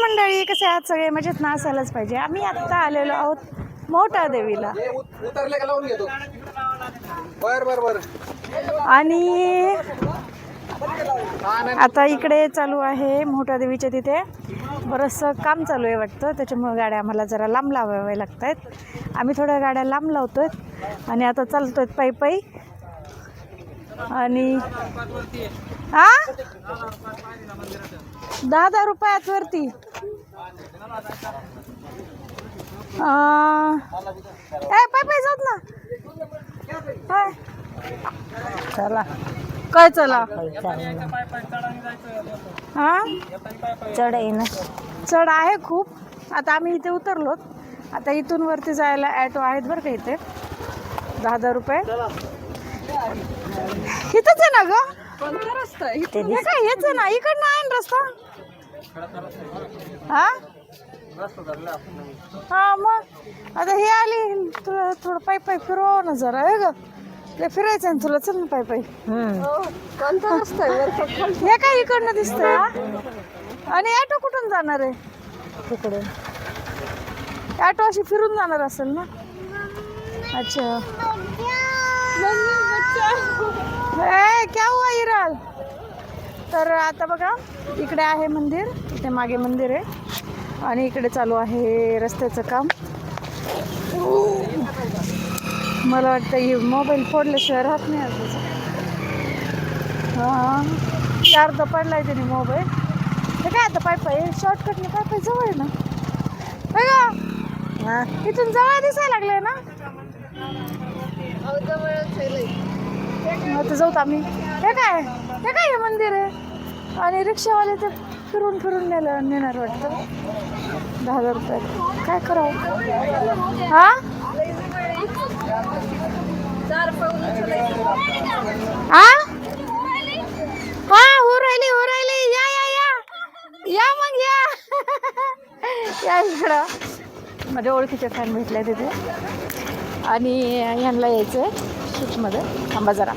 मंडळी कसे आहात सगळे? मजेत ना? असायलाच पाहिजे. आम्ही आत्ता आलेलो आहोत मोठा देवीला. आणि आता इकडे चालू आहे मोठ्या देवीच्या तिथे. बरंचसं काम चालू आहे वाटतं. त्याच्यामुळे गाड्या आम्हाला जरा लांब लावाव्या लागत आहेत आम्ही थोड्या गाड्या लांब लावतोय आणि आता चालतोय पायी पायी. आणि हा दहा दहा रुपयात वरती. अं, ए पाय पाय जात ना. चला. काय चला? हा? चढ आहे ना. चढ आहे खूप. आता आम्ही इथे उतरलो. आता इथून वरती जायला ॲटो आहेत बरं का इथे. दहा दहा रुपये. इथंच आहे ना ग? ते हे काय हेच आहे ना. इकडनं आहे ना रस्ता? हा? हा मग. आता हे आली तुला थोडं पायी पायी फिरवावं ना जरा हे ग. ते फिरायचं आहे ना तुला चल ना पायी पायी हे काय इकडनं दिसतंय हा? आणि ॲटो कुठून जाणार आहे? तिकडून ॲटो अशी फिरून जाणार असेल ना? अच्छा. ए, क्या हुआ इराल? तर आता बघा इकडे आहे मंदिर इथे मागे मंदिर आहे. आणि इकडे चालू आहे रस्त्याचं काम. मला वाटतं ही मोबाईल फोडल्याशिवाय राहत नाही आज. हां. चारदा पडलाय त्याने मोबाईल हे काय आता पाय पाय शॉर्टकटने पाय पाय जवळ आहे ना? हा इथून जवळ दिसायला लागले ना? आता जाऊत आम्ही. हे काय? हे काय मंदिर आहे? आणि रिक्षावाले ते फिरून फिरून नेलं नेणार वाटतं. दहा हजार रुपये. काय करावं? हा? हा हा हो राहिली हो राहिली. या या या. या मग या. या इकडं. माझ्या ओळखीचे फॅन भेटले तिथे. आणि यांना यायचं आहे शूटमध्ये थांबा जरा.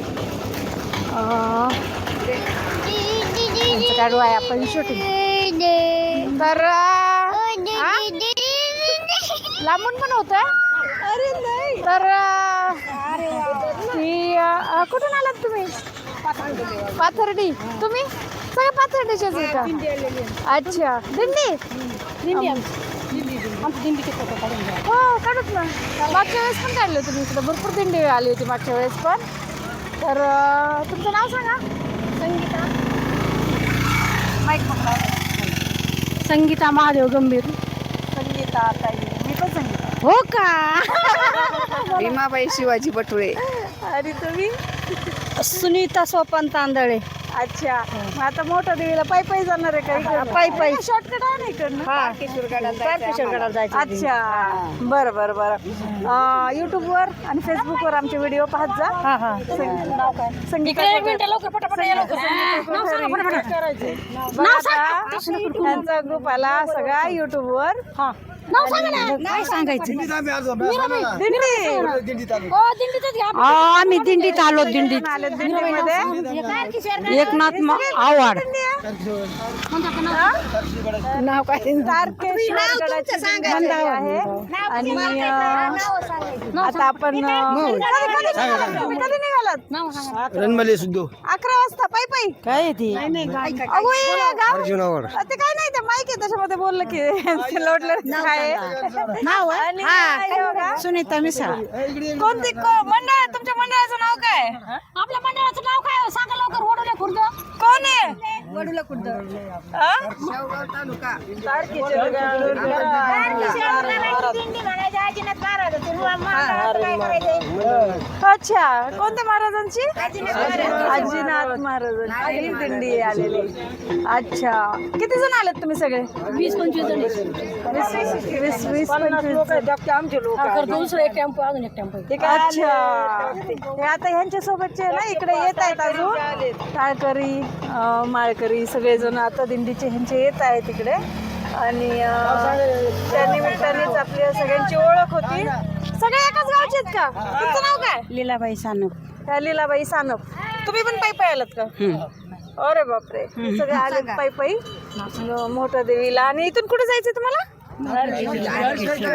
अं, यांचं काढू आहे आपण शूटिंग तर? लांबून पण होत तर कुठून आलात तुम्ही? पाथर्डी. तुम्ही? सगळे पाथर्डीचेच आहे. का अच्छा. दिंडी? हो काढत ना. मागच्या वेळेस पण काढले तुम्ही इकडे. भरपूर दिंडी आली होती मागच्या वेळेस पण. तर तुमचं नाव सांगा. माईक पकडा संगीता महादेव गंभीर. संगीता ताई मी पण संगीता. हो का? भीमाबाई शिवाजी बटुळे आणि तुम्ही? सुनीता सोपान तांदळे. अच्छा. मग आता मोठ्या देवीला पायी पायी जाणार आहे का पायी पायी. शॉर्टकट आहे ना इकडनं तारकेश्वरगडाला जायचं अच्छा. बरं बरं बरं. युट्यूबवर आणि फेसबुकवर आमचे व्हिडिओ पाहत जा. हा हा. संगीता ग्रुप आला सगळा युट्यूबवर काय सांगायचं? दिंडी आम्ही दिंडीत आलो दिंडीत आले. दिंडीमध्ये एकनाथ म- आव्हाड. नाव काय? आहे आणि आता आपण अं, कधी कधी कधी निघालात? रणमले सुद्धू. अकरा वाजता. पायी पायी. काय ती? हे गाव अर्जुनावर ते काय नाही ते माहिती आहे त्याच्यामध्ये बोललं की ते लोटलं काय नाव हे. बघा, सुनीता मिसाळ. कोणती को- मंडळ? तुमच्या मंडळाचं नाव काय? आपल्या मंडळाचं नाव काय सांगा लवकर वडुले खुर्द. कोण आहे? वडुले अच्छा कोणत्या महाराजांची? आजीनाथ महाराजांची. दिंडी आलेली. अच्छा. किती जण आलेत तुम्ही सगळे? वीस पंचवीस जण. वीस वीस पंचवीस आमचे लोक दुसरं एक टेम्पो अजून एक टेम्पो अच्छा. हे आता ह्यांच्या सोबतचे ना इकडे येत आहेत अजून. टाळकरी अं, माळकरी सगळेजण आता दिंडीचे ह्यांचे येत आहेत इकडे आणि त्या निमित्तानेच आपल्या सगळ्यांची ओळख होती. सगळे एकाच गावचे आहेत का? तुमचं नाव काय? लीलाबाई सानप. त्या लीलाबाई सानप. तुम्ही पण पायी पाय आलात का? अरे बापरे. सगळे आले पायी पायी. मोठ्या देवीला. आणि इथून कुठे जायचं तुम्हाला?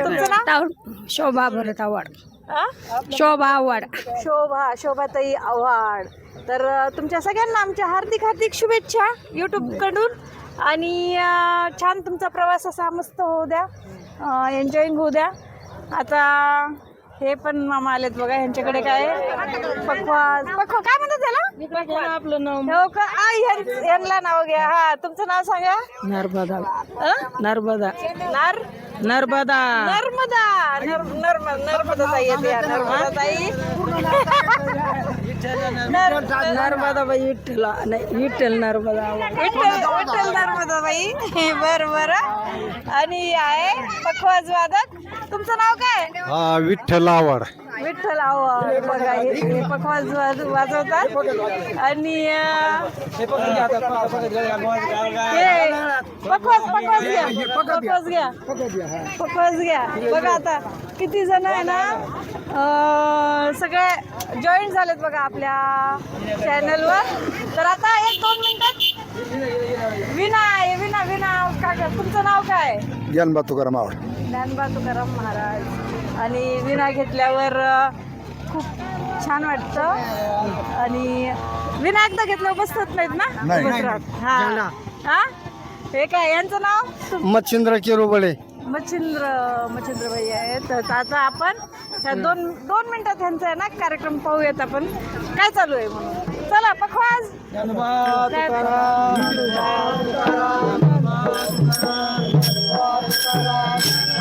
तुमचं नाव? शोभा भरत आव्हाड. आ? शोभा आव्हाड. शोभा शोभाताई आव्हाड. तर तुमच्या सगळ्यांना आमच्या हार्दिक हार्दिक शुभेच्छा यूट्यूबकडून आणि छान तुमचा प्रवास असा मस्त होऊ द्या. एन्जॉईंग होऊ द्या. आता हे पण मामा आलेत बघा ह्यांच्याकडे काय आहे? पक्वाज पक्वा काय म्हणतात त्याला? आपलं नाव हो का? आ, ह्यां- ह्यांना नाव घ्या. हा तुमचं नाव सांगा. नर्मदा? नर्मदा. नार? नर्मदा. नर्मदा. नर नर्म नर्मदा ताई येते नर्मदा ताई नर नर्मदा बाई विठ्ठल नाही विठ्ठल नर्मदा. विठ्ठल विठ्ठल नर्मदा बाई बर बर. आणि आहे पखवाज वादक तुमचं नाव काय? हा विठ्ठल आवाड. विठ्ठल आव्हाड बघा हे हे पखवाज वाज- वाजवतात. आणि पखवाज पखवाज घ्या. पखवाज घ्या. पखवाज घ्या. बघा आता किती जण आहे ना सगळे जॉईन झालेत बघा आपल्या चॅनलवर तर आता एक दोन मिनिटात विना आहे विना विना. काय तुमचं नाव काय? ज्ञानबा तुकाराम आवाड. ज्ञानबा तुकाराम महाराज. आणि विना घेतल्यावर खूप छान वाटतं. आणि विना एकदा घेतल्यावर बसत नाहीत ना. बसतात. हा. हा? हे काय यांचं नाव? मच्छिंद्र किरोबळे. मच्छिंद्र मच्छिंद्र भाई आहेत. तर आता आपण ह्या दोन दोन मिनिटात ह्यांचा आहे ना कार्यक्रम पाहूयात आपण. काय चालू आहे म्हणून? चला पखवाज. आपल्याला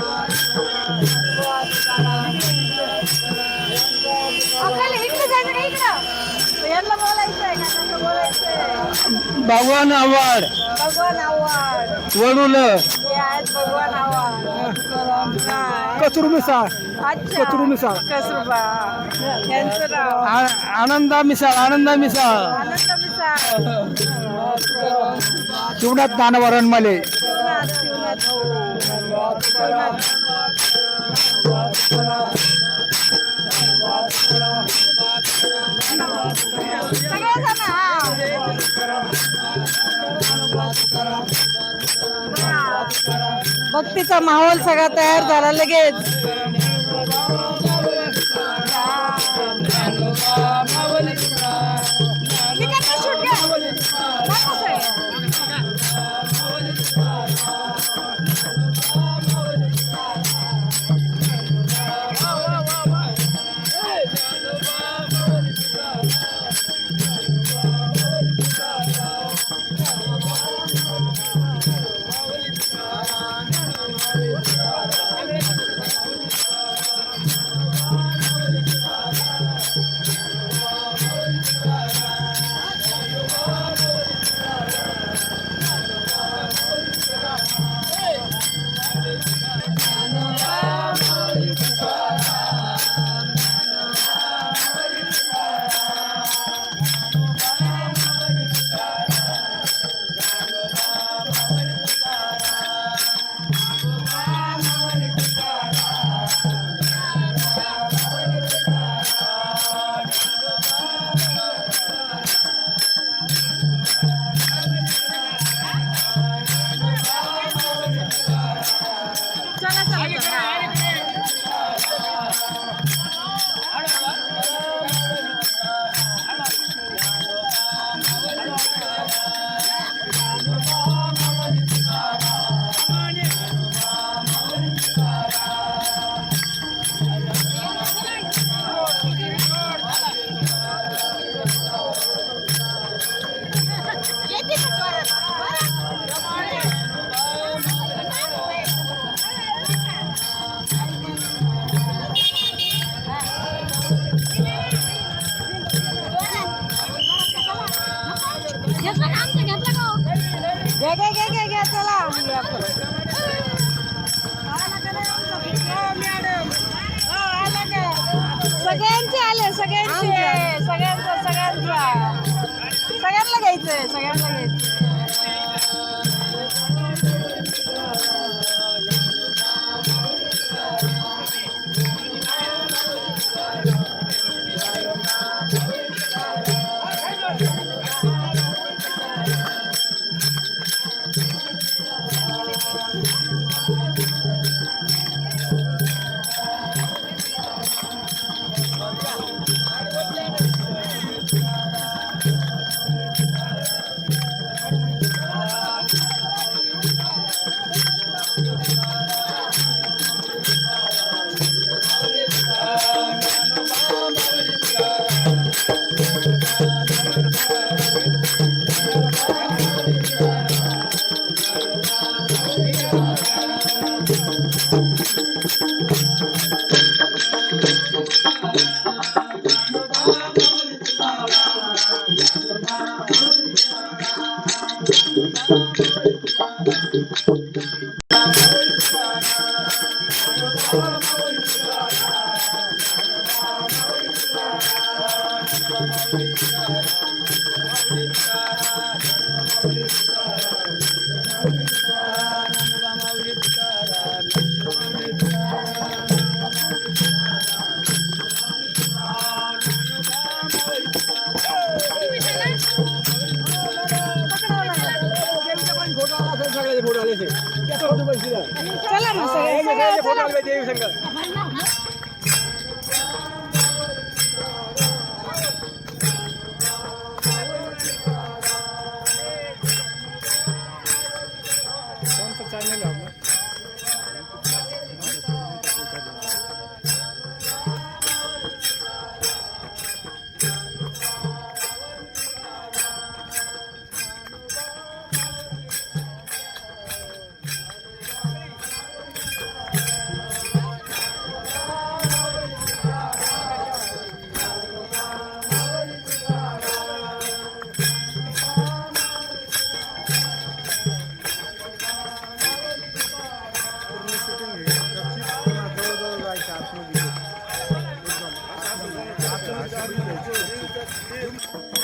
भगवान आव्हाड. वडूल. हे आहेत भगवान आव्हाड. काय? कचरू मिसाळ अच्छा. कचरू मिसाळ. कसुबा यांचं नाव? आनंदा मिसाळ आनंदा मिसाळ. आनंद मिसाळ. शिवनाथ नानवरण मले. शिवनाथ शिवनाथ भाऊ शिवनाथ. सगळेजण हा. भक्तीचा माहोल सगळा तयार झाला लगेच. सगळ्यांचे आले सगळ्यांचे सगळ्यांचा सगळ्यांचा. सगळ्यांना घ्यायचंय सगळ्यांना घ्यायचंय. चला. Obrigado.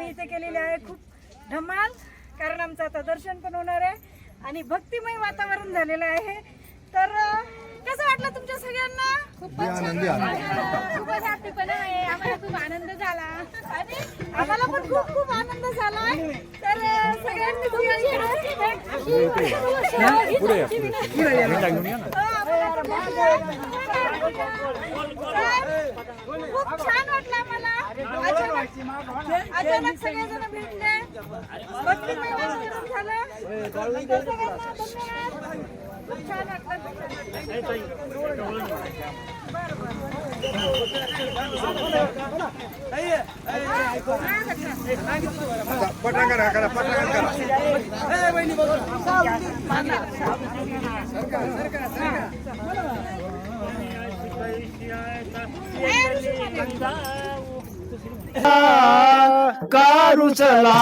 आम्ही इथे केलेले आहे. खूप धमाल. कारण आमचं आता दर्शन पण होणार आहे. आणि भक्तिमय वातावरण झालेलं आहे. तर अं, कसं वाटलं तुमच्या सगळ्यांना? खूपच आनंदी खूपच हॅपी पण आहे. आम्हाला खूप आनंद झाला. आणि आम्हाला पण खूप खूप आनंद झाला. तर अं, सगळ्यांनी तुमची खूप छान वाटलं मला अचानक अचानक सगळेजण भेटले. भक्तिमय झालं तर सगळ्यांना धन्यवाद. खूप छान वाटलं करा करा कारुचला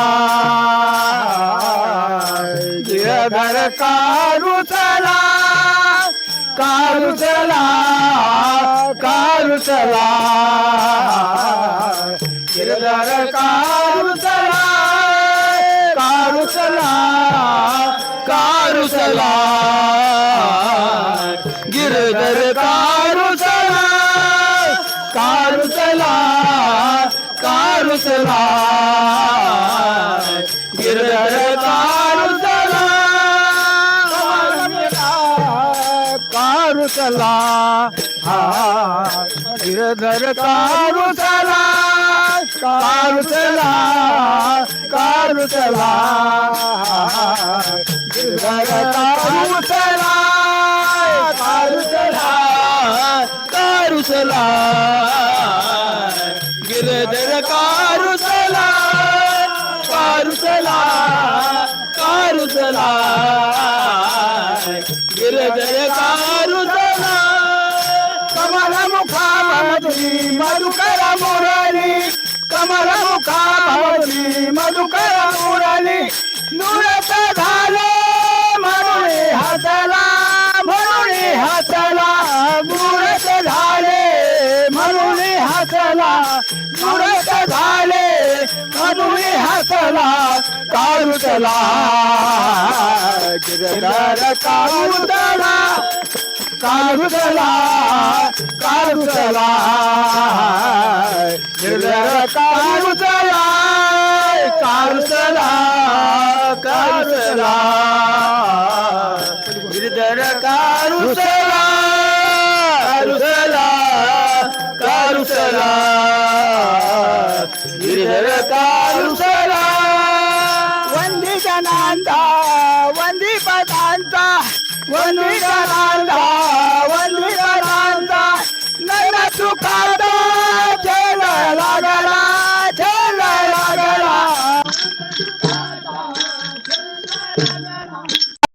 घर कारुचला कारुचला कारुचला गिरधर कारुचला कारुचला कारुचला कारू चला कारू चला कारू चला हा गिरधर कारू चला कारू चला कारू चला गिरधर गिरधर कारू चला कमला मुखामधुरी मधुकर मुरली कमल मुखा भवती मधुकर मुरली नुरत झाले हसला काळुतला गिरधर काळुतला काळुतला काळुतला गिरधर काळुतला काळुतला काळुतला